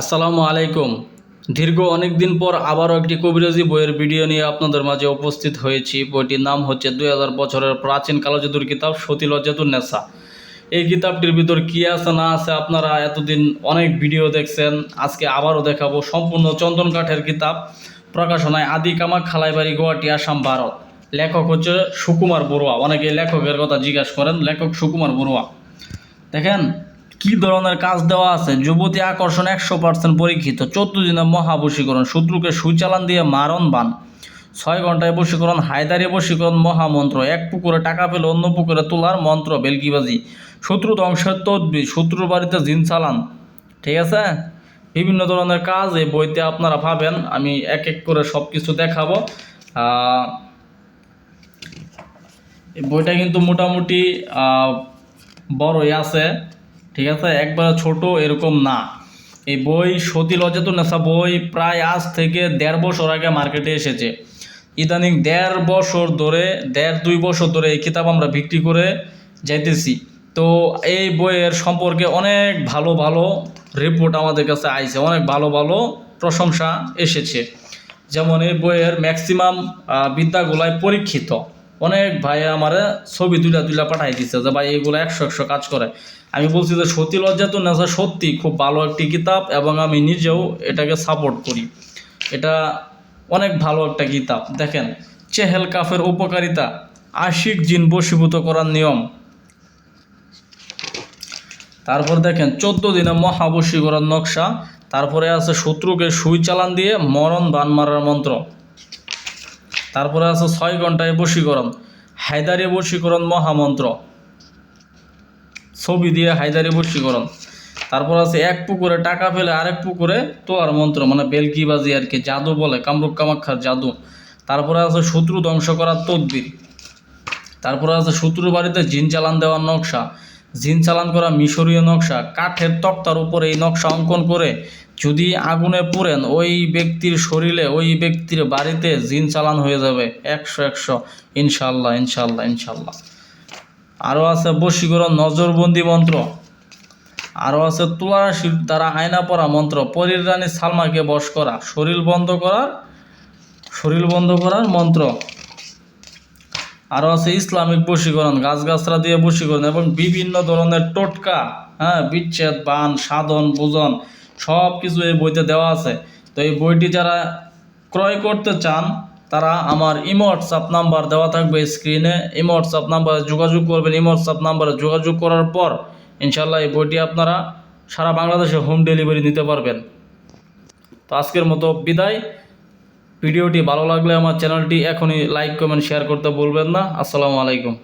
আসসালামু আলাইকুম। দীর্ঘ অনেক দিন পর আবারও একটি কবিরাজি বইয়ের ভিডিও নিয়ে আপনাদের মাঝে উপস্থিত হয়েছি। বইটির নাম হচ্ছে দুই হাজার বছরের প্রাচীন কালোজাদুর কিতাব সতী নেশা। এই কিতাবটির ভিতর কী আছে, না আছে আপনারা এতদিন অনেক ভিডিও দেখছেন। আজকে আবারও দেখাবো সম্পূর্ণ চন্দন কাঠের কিতাব। প্রকাশনায় আদি কামাক খালাইবাড়ি, গুয়াহাটি, আসাম, ভারত। লেখক হচ্ছে সুকুমার বড়ুয়া। অনেকে লেখকের কথা জিজ্ঞাসা করেন, লেখক সুকুমার বড়ুয়া। দেখেন কি ধরনের কাজ দেওয়া আছে? যুবতী আকর্ষণ একশো পার্সেন্ট পরীক্ষিত। চোদ্দ দিনে মহাবশীকরণ, শত্রুকে সুচালান দিয়ে মারণ, বান। ছয় ঘন্টায় বশীকরণ, হায়দারি বশীকরণ, মহামন্ত্র। এক পুকুরে টাকা পেলে অন্য পুকুরে তোলার মন্ত্র, বেলকিবাজি। শত্রু ধ্বংসের তদ্বি শত্রুর বাড়িতে জিন চালান। ঠিক আছে? বিভিন্ন ধরনের কাজ এই বইতে আপনারা পাবেন। আমি এক এক করে সব কিছু দেখাবো বইটা কিন্তু মোটামুটি বড়ই আছে। ঠিক আছে? একবার ছোট এরকম না। এই বই সতী নেশা বই প্রায় আজ থেকে দেড় বছর আগে মার্কেটে এসেছে। ইদানিং দেড় বছর ধরে, দেড় দুই বছর ধরে এই কিতাব আমরা বিক্রি করে যাইতেছি। তো এই বইয়ের সম্পর্কে অনেক ভালো ভালো রিপোর্ট আমাদের কাছে আইছে। অনেক ভালো ভালো প্রশংসা এসেছে। যেমন এই বইয়ের ম্যাক্সিমাম বিদ্যাগুলায় পরীক্ষিত। অনেক ভাই আমারে ছবি তুলা তুলা পাঠাই দিচ্ছে যে, ভাই, এগুলো একশো একশো কাজ করে। আমি বলছি যে, সতী লজ্জা তো নেশা সত্যি খুব ভালো একটি কিতাব এবং আমি নিজেও এটাকে সাপোর্ট করি। এটা অনেক ভালো একটা কিতাব। দেখেন, চেহেল কাফের উপকারিতা, আশিক জিন বশীভূত করার নিয়ম। তারপর দেখেন, চোদ্দ দিনে মহাবশী করার নকশা। তারপরে আছে শত্রুকে সুই চালান দিয়ে মরণ বান মারার মন্ত্র। তারপরে আছে ছয় ঘন্টায় বশীকরণ। হায়দারি বশীকরণ মহামন্ত্র। ছবি দিয়ে হায়দারি বশীকরণ। তারপর আছে এক পুকুরে টাকা ফেলে আরেক পুকুরে তোয়ার মন্ত্র মানে বেলকিবাজি আর কি, জাদু বলে, কামরূপ কামাক্ষার জাদু। তারপরে আছে শত্রু ধ্বংস করার তদবির। তারপরে আছে শত্রু বাড়িতে জিন চালান দেওয়ার নকশা। জিন চালান করা মিশরীয় নকশা, কাঠের তক্তার উপরে এই নকশা অঙ্কন করে যদি আগুনে পুড়েন, ওই ব্যক্তির শরীরে, ওই ব্যক্তির বাড়িতে জিন চালান হয়ে যাবে। একশো একশো। ইনশাল্লাহ ইনশাল্লাহ ইনশাল্লাহ আরও আছে বশীকরণ নজরবন্দি মন্ত্র। আরও আছে তুলারাশির দ্বারা আয়না পড়া মন্ত্র। পরীর রানী সালমাকে বশ করা, শরীর বন্ধ করার, শরীর বন্ধ করার মন্ত্র। আরও আছে ইসলামিক বশীকরণ গাছগাছরা দিয়ে বশীকরণ এবং বিভিন্ন ধরনের টোটকা হ্যাঁ বিচ্ছেদ, বান, সাধন পূজন সব কিছু এই বইতে দেওয়া আছে। তো এই বইটি যারা ক্রয় করতে চান, তারা আমার ইমো হোয়াটসঅ্যাপ নাম্বার দেওয়া থাকবে স্ক্রিনে। ইমো হোয়াটসঅ্যাপ নাম্বারে যোগাযোগ করবেন। ইমো হোয়াটসঅ্যাপ নাম্বারে যোগাযোগ করার পর ইনশাল্লাহ এই বইটি আপনারা সারা বাংলাদেশে হোম ডেলিভারি নিতে পারবেন। তো আজকের মতো বিদায়। ভিডিওটি ভালো লাগলে আমার চ্যানেলটি এখনই লাইক কমেন্ট শেয়ার করতে ভুলবেন না। আসসালামু আলাইকুম।